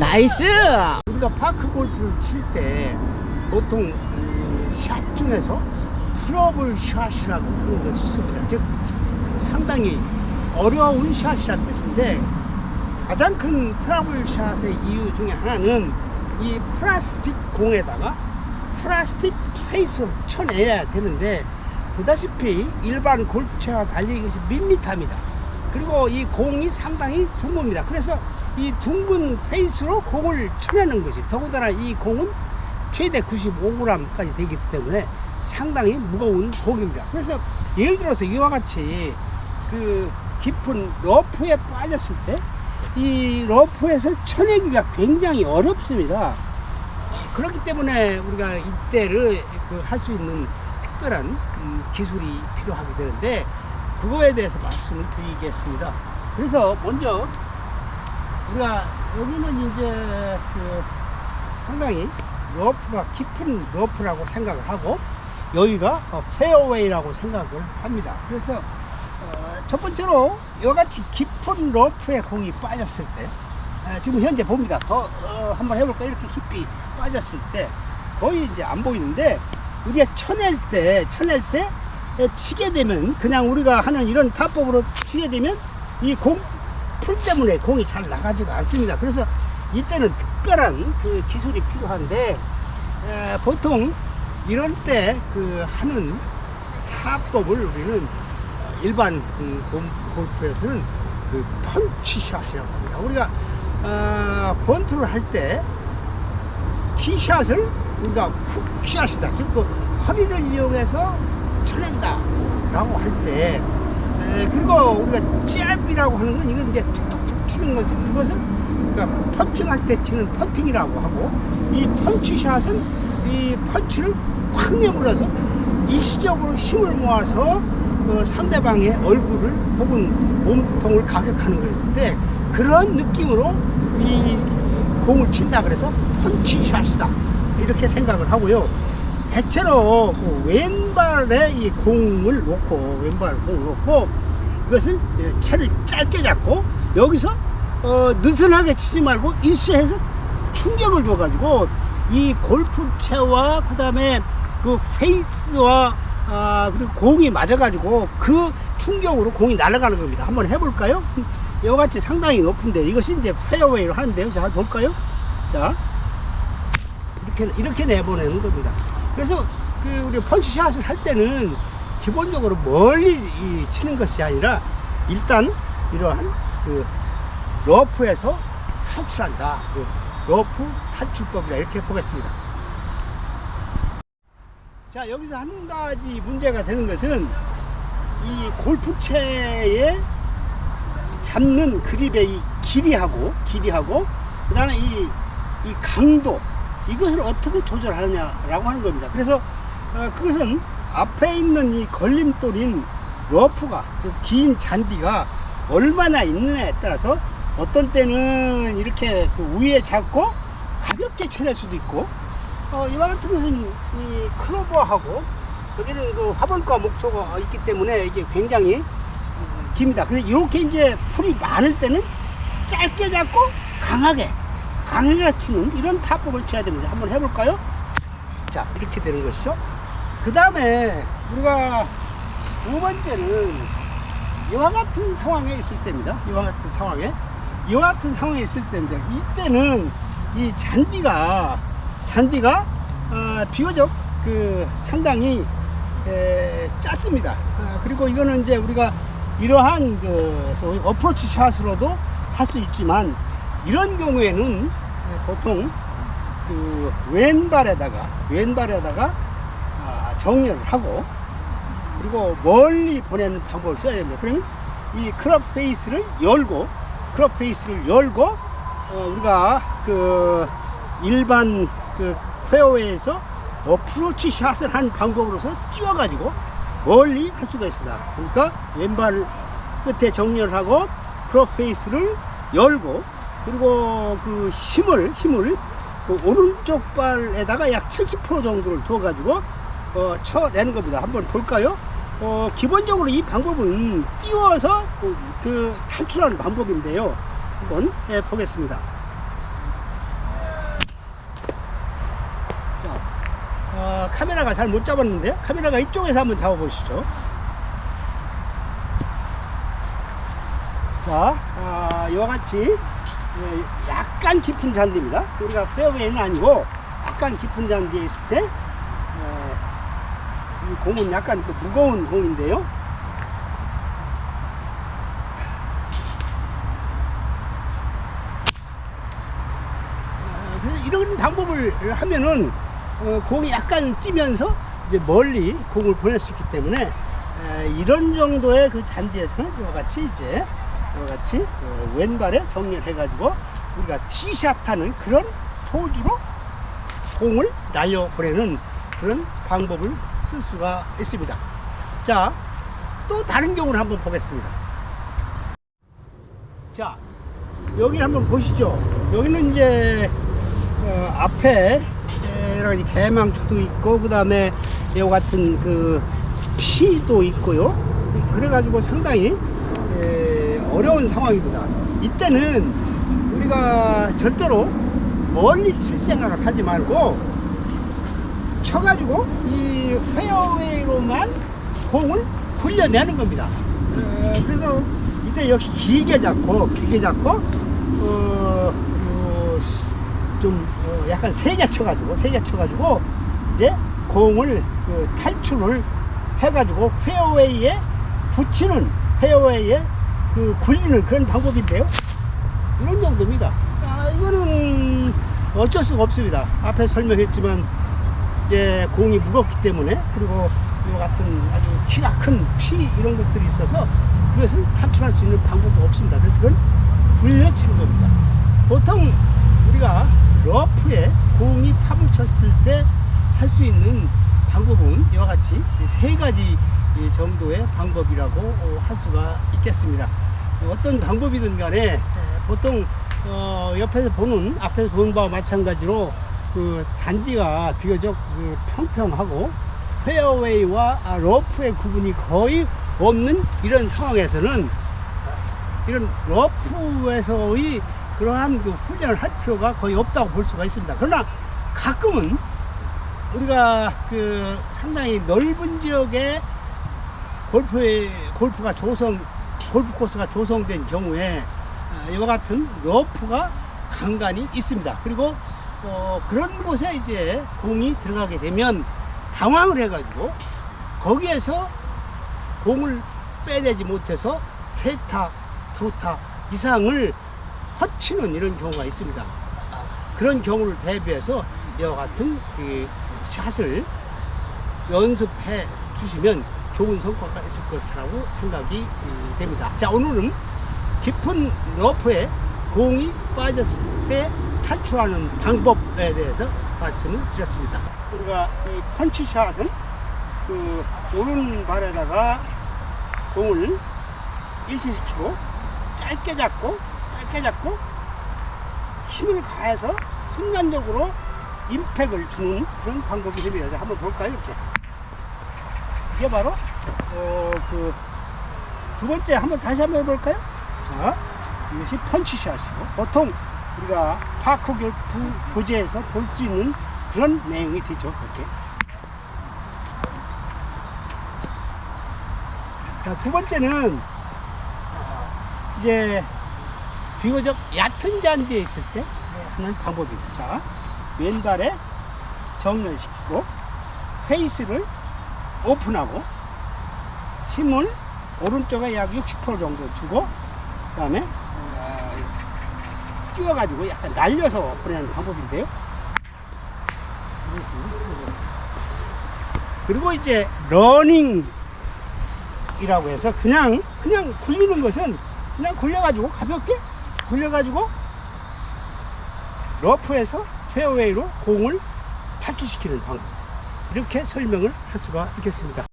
나이스! 우리가 파크 골프를 칠 때 보통 음, 샷 중에서 트러블 샷이라고 하는 것이 있습니다. 즉 상당히 어려운 샷이라는 뜻인데 가장 큰 트러블 샷의 이유 중에 하나는 이 플라스틱 공에다가 플라스틱 페이스를 쳐내야 되는데 보다시피 일반 골프채와 달리 이것이 밋밋합니다. 그리고 이 공이 상당히 둥급니다. 그래서 이 둥근 페이스로 공을 쳐내는 것이 더군다나 이 공은 최대 95g까지 되기 때문에 상당히 무거운 공입니다. 그래서 예를 들어서 이와 같이 그 깊은 러프에 빠졌을 때 이 러프에서 쳐내기가 굉장히 어렵습니다. 그렇기 때문에 우리가 이때를 그 할 수 있는 특별한 음, 기술이 필요하게 되는데 그거에 대해서 말씀을 드리겠습니다. 그래서 먼저 우리가 여기는 이제 그 상당히 러프가 깊은 러프라고 생각을 하고 여기가 어, 페어웨이라고 생각을 합니다. 그래서 어, 첫 번째로 이같이 깊은 러프에 공이 빠졌을 때 에, 지금 현재 봅니다. 더 어, 한번 해볼까 이렇게 깊이 빠졌을 때 거의 이제 안 보이는데 우리가 쳐낼 때 쳐낼 때 에, 치게 되면 그냥 우리가 하는 이런 타법으로 치게 되면 이 공 풀 때문에 공이 잘 나가지가 않습니다. 그래서 이때는 특별한 그 기술이 필요한데 에, 보통 이런 때 그 하는 타법을 우리는 어, 일반 그 골- 골프에서는 그 펀치샷이라고 합니다. 우리가 어, 권투를 할 때 티샷을 우리가 훅샷이다. 즉, 그 허리를 이용해서 쳐낸다. 라고 할 때, 에, 그리고 우리가 잽이라고 하는 건 이건 이제 툭툭툭 치는 것은 그것은 그러니까 펀팅할 때 치는 펀팅이라고 하고 이 펀치샷은 이 펀치를 꽉 내물어서 일시적으로 힘을 모아서 그 상대방의 얼굴을 혹은 몸통을 가격하는 것인데 그런 느낌으로 이 공을 친다 그래서 펀치샷이다 이렇게 생각을 하고요. 대체로 그 왼발에 이 공을 놓고 왼발 공을 놓고 이것을 채를 짧게 잡고 여기서 어, 느슨하게 치지 말고 일시해서 충격을 줘가지고 이 골프채와 그다음에 그 페이스와 아, 그리고 공이 맞아가지고 그 충격으로 공이 날아가는 겁니다. 한번 해볼까요? 이같이 상당히 높은데 이것이 이제 페어웨이로 하는데요. 자, 볼까요? 자, 이렇게 이렇게 내보내는 겁니다. 그래서 그 우리 펀치샷을 할 때는 기본적으로 멀리 이 치는 것이 아니라 일단 이러한 그 러프에서 탈출한다. 그 러프 탈출법이다 이렇게 보겠습니다. 자 여기서 한 가지 문제가 되는 것은 이 골프채에 잡는 그립의 이 길이하고 길이하고 그 다음에 이, 이 강도 이것을 어떻게 조절하느냐라고 하는 겁니다. 그래서 어, 그것은 앞에 있는 이 걸림돌인 러프가 즉 긴 잔디가 얼마나 있느냐에 따라서 어떤 때는 이렇게 그 위에 잡고 가볍게 쳐낼 수도 있고 어, 이와 같은 것은 이 클로버하고 여기는 그 화분과 목초가 있기 때문에 이게 굉장히 어, 깁니다. 그래서 이렇게 이제 풀이 많을 때는 짧게 잡고 강하게 강하게 치는 이런 타법을 쳐야 됩니다. 한번 해볼까요? 자 이렇게 되는 것이죠. 그 다음에 우리가 두 번째는 이와 같은 상황에 있을 때입니다. 이와 같은 상황에 이와 같은 상황에 있을 때인데 이때는 이 잔디가 잔디가 어, 비교적 그 상당히 에, 짧습니다. 아, 그리고 이거는 이제 우리가 이러한 그 소위 어프로치 샷으로도 할 수 있지만 이런 경우에는 보통 그 왼발에다가 왼발에다가 아, 정렬을 하고 그리고 멀리 보내는 방법을 써야 됩니다. 그러면 이 크롭 페이스를 열고 크롭 페이스를 열고 어, 우리가 그 일반 그 페어웨이에서 어프로치 샷을 한 방법으로서 띄워가지고 멀리 할 수가 있습니다. 그러니까 왼발 끝에 정렬하고 크롭 페이스를 열고 그리고 그 힘을 힘을 그 오른쪽 발에다가 약 70% 정도를 두어가지고 어, 쳐내는 겁니다. 한번 볼까요? 어, 기본적으로 이 방법은 띄워서 그, 그 탈출하는 방법인데요. 한번 해 보겠습니다. 어, 카메라가 잘 못 잡았는데요. 카메라가 이쪽에서 한번 잡아보시죠. 자, 아, 이와 같이 약간 깊은 잔디입니다. 우리가 페어웨이는 아니고 약간 깊은 잔디에 있을 때, 어, 이 공은 약간 그 무거운 공인데요. 어, 그래서 이런 방법을 하면은 어, 공이 약간 뛰면서 이제 멀리 공을 보낼 수 있기 때문에 에, 이런 정도의 그 잔디에서는 이와 같이 이제 이와 같이 어, 왼발에 정리를 해가지고 우리가 티샷 하는 그런 포즈로 공을 날려보내는 그런 방법을 쓸 수가 있습니다. 자, 또 다른 경우를 한번 보겠습니다. 자, 여기 한번 보시죠. 여기는 이제 어, 앞에 여러 개망초도 있고 그 다음에 이와 같은 그 피도 있고요. 그래가지고 상당히 에, 어려운 상황입니다. 이때는 우리가 절대로 멀리 칠 생각을 하지 말고 쳐가지고 이 페어웨이로만 공을 굴려내는 겁니다. 에, 그래서 이때 역시 길게 잡고 길게 잡고 어, 요, 좀 어, 약간 세게 쳐가지고 세게 쳐가지고 이제 공을 그 탈출을 해가지고 페어웨이에 붙이는 페어웨이에 그 굴리는 그런 방법인데요. 이런 정도입니다. 아, 이거는 어쩔 수가 없습니다. 앞에 설명했지만 이제 공이 무겁기 때문에 그리고 이 같은 아주 키가 큰 피 이런 것들이 있어서 그것을 탈출할 수 있는 방법이 없습니다. 그래서 그건 굴려 치는 겁니다. 보통 우리가 러프에 공이 파묻혔을 때 할 수 있는 방법은 이와 같이 이세 가지 이 정도의 방법이라고 어, 할 수가 있겠습니다. 어떤 방법이든 간에 에, 보통 어, 옆에서 보는 앞에서 보는 바와 마찬가지로 그 잔디가 비교적 그 평평하고 페어웨이와 아, 러프의 구분이 거의 없는 이런 상황에서는 이런 러프에서의 그러한 그 훈련을 할 필요가 거의 없다고 볼 수가 있습니다. 그러나 가끔은 우리가 그 상당히 넓은 지역에 골프의 골프가 조성 골프 코스가 조성된 경우에 아, 이와 같은 러프가 간간히 있습니다. 그리고 어, 그런 곳에 이제 공이 들어가게 되면 당황을 해가지고 거기에서 공을 빼내지 못해서 세 타, 두타 이상을 허치는 이런 경우가 있습니다. 그런 경우를 대비해서 이와 같은 그 샷을 연습해 주시면 좋은 성과가 있을 것이라고 생각이 이, 됩니다. 자, 오늘은 깊은 러프에 공이 빠졌을 때 탈출하는 방법에 대해서 말씀을 드렸습니다. 우리가 이 펀치샷은 그 오른발에다가 공을 일치시키고 짧게 잡고 짧게 잡고 힘을 가해서 순간적으로 임팩을 주는 그런 방법이 됩니다. 자, 한번 볼까요? 이렇게. 이게 바로 어, 그 두 번째 한번 다시 한번 해볼까요? 자, 이것이 펀치샷이고 보통 우리가 파크 교부 교재에서 볼 수 있는 그런 내용이 되죠. 이렇게. 자, 두 번째는 이제 비교적 얕은 잔디에 있을 때 하는 방법입니다. 자, 왼발에 정렬시키고 페이스를 오픈하고 힘을 오른쪽에 약 60% 정도 주고 그 다음에 어, 끼워가지고 약간 날려서 보내는 방법인데요. 그리고 이제 러닝이라고 해서 그냥 그냥 굴리는 것은 그냥 굴려가지고 가볍게 굴려가지고 러프에서 페어웨이로 공을 탈출시키는 방법 이렇게 설명을 할 수가 있겠습니다.